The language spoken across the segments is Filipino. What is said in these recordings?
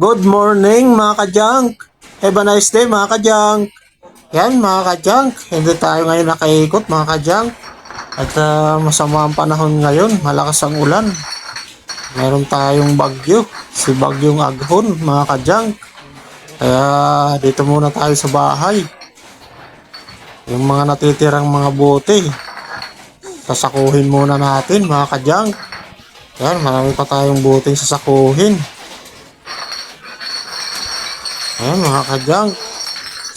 Good morning mga ka-junk. Have a nice day mga ka-junk. Yan mga ka-junk. Hindi tayo ngayon nakaikot mga ka-junk. At ah, masama ang panahon ngayon. Malakas ang ulan. Meron tayong bagyo. Si bagyong aghon mga ka-junk. Kaya dito muna tayo sa bahay. Yung mga natitirang mga bote. Sasakuhin muna natin mga ka-junk. Yan, marami pa tayong buting sasakuhin. Ayan mga kadyang.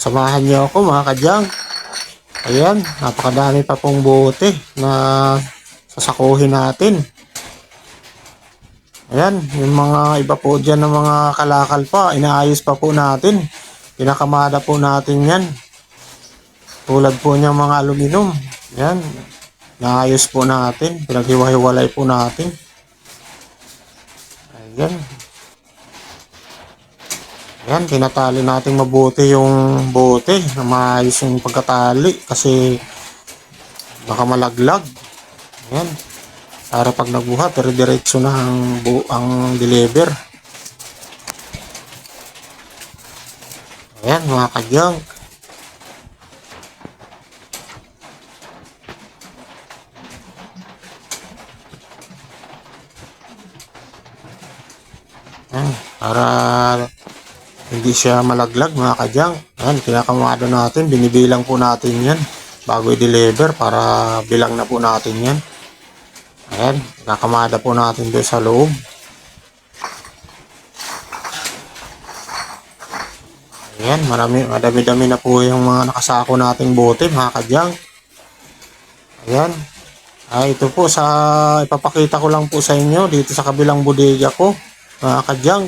Samahan niyo ako mga kadyang. Ayan, napakadami pa pong bote na sasakuhin natin. Ayan, yung mga iba po dyan ng mga kalakal pa, inaayos pa po natin. Pinakamada po natin yan. Tulad po niya mga aluminum. Ayan, naayos po natin. Pinaghiwa-hiwalay po natin. Ayan, Ayan, tinatali natin mabuti yung bote na maayos yung pagkatali kasi baka malaglag. Ayan. Para pag nagbuhat, dire-diretso na ang, bu- ang deliver. Ayan, mga kadyang. Ayan, para hindi siya malaglag mga kadyang. Ayan, kinakamado natin, binibilang po natin yan bago i-deliver para bilang na po natin yan. Ayan, kinakamada po natin doon sa loob. Ayan, marami, madami-dami na po yung mga nakasako nating bote mga kadyang. Ayan. Ah, ito po sa ipapakita ko lang po sa inyo dito sa kabilang bodega ko mga kadyang.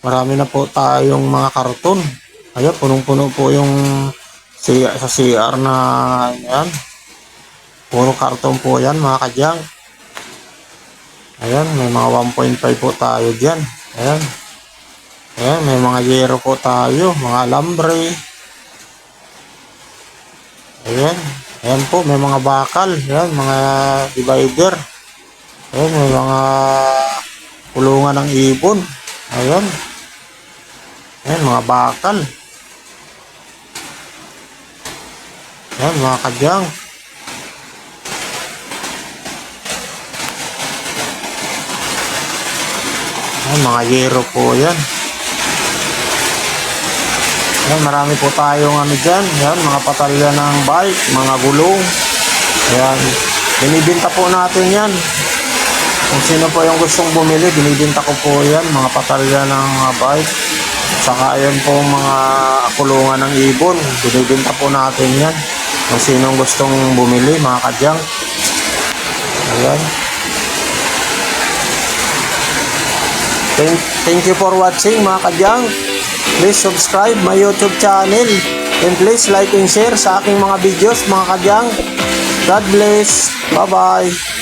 Marami na po tayong mga karton. Ayan, punong-puno po yung si- sa CR na yan. Puro karton po yan mga kadyang. Ayan, may mga 1.5 po tayo dyan. Ayan. Ayan, may mga yero po tayo. Mga lambre. Ayan. Ayan po, may mga bakal. Ayan, mga divider. Ayan, may mga kulungan ng ibon. Ayan. Ayan, mga bakal. Ayan, mga kadyang. Ayan, mga yero po yan. Ayan, marami po tayong ano dyan. Ayan, mga patalya ng bike, mga gulong. Ayan, binibinta po natin yan. Kung sino po yung gustong bumili, binibinta ko po yan, mga patalya ng mga bike. Saka ayan po mga kulungan ng ibon, binibinta po natin yan. Kung sinong gustong bumili, mga kadyang. Ayan. Thank, thank you for watching mga kadyang. Please subscribe my YouTube channel. And please like and share sa aking mga videos mga kadyang. God bless. Bye-bye.